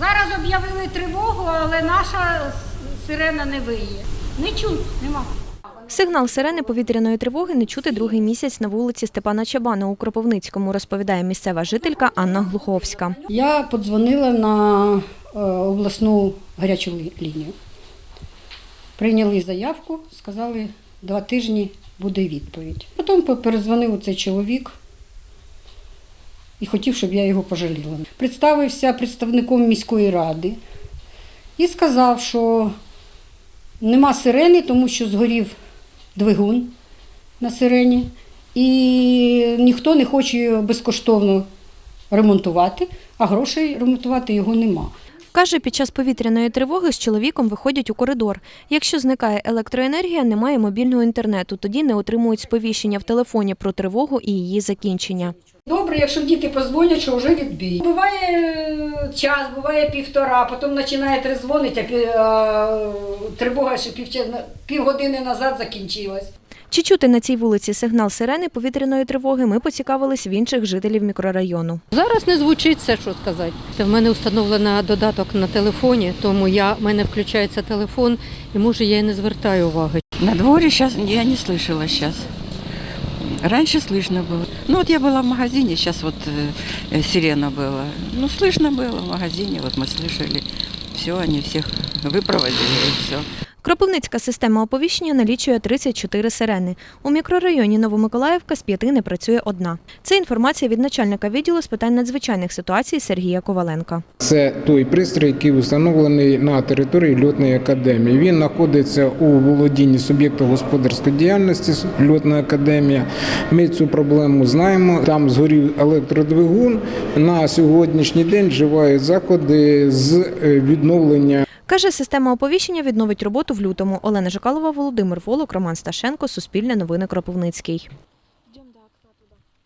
Зараз об'явили тривогу, але наша сирена не виє. Не чуть, нема. Сигнал сирени повітряної тривоги не чути другий місяць на вулиці Степана Чабана у Кропивницькому, розповідає місцева жителька Анна Глуховська. Я подзвонила на е, обласну гарячу лінію. Прийняли заявку, сказали, два тижні буде відповідь. Потім по- перезвонив цей чоловік і хотів, щоб я його пожаліла. Представився представником міської ради і сказав, що нема сирени, тому що згорів двигун на сирені, і ніхто не хоче безкоштовно ремонтувати, а грошей ремонтувати його нема. Каже, під час повітряної тривоги з чоловіком виходять у коридор. Якщо зникає електроенергія, немає мобільного інтернету, тоді не отримують сповіщення в телефоні про тривогу і її закінчення. Добре, якщо діти позвонять, що вже відбій. Буває час, буває півтора, потім починає трезвонити, а а, тривога ще півгодини назад закінчилась. Чи чути на цій вулиці сигнал сирени повітряної тривоги, ми поцікавились в інших жителів мікрорайону. Зараз не звучить все, що сказати. В мене встановлено додаток на телефоні, тому я, в мене включається телефон, і може я і не звертаю уваги. На дворе сейчас я не слышала сейчас. Раньше слышно было. Ну вот я была в магазине, сейчас вот э, э, сирена была. Ну слышно было в магазине, вот мы слышали. Все, они всех выпроводили и все. Кропивницька система оповіщення налічує 34 сирени. У мікрорайоні Новомиколаївка з п'яти не працює одна. Це інформація від начальника відділу з питань надзвичайних ситуацій Сергія Коваленка. Це той пристрій, який встановлений на території льотної академії. Він знаходиться у володінні суб'єкту господарської діяльності льотна академія. Ми цю проблему знаємо. Там згорів електродвигун. На сьогоднішній день вживають заходи з е, відновлення Каже, система оповіщення відновить роботу в лютому. Олена Жикалова, Володимир Волок, Роман Сташенко, Суспільне новини Кропивницький.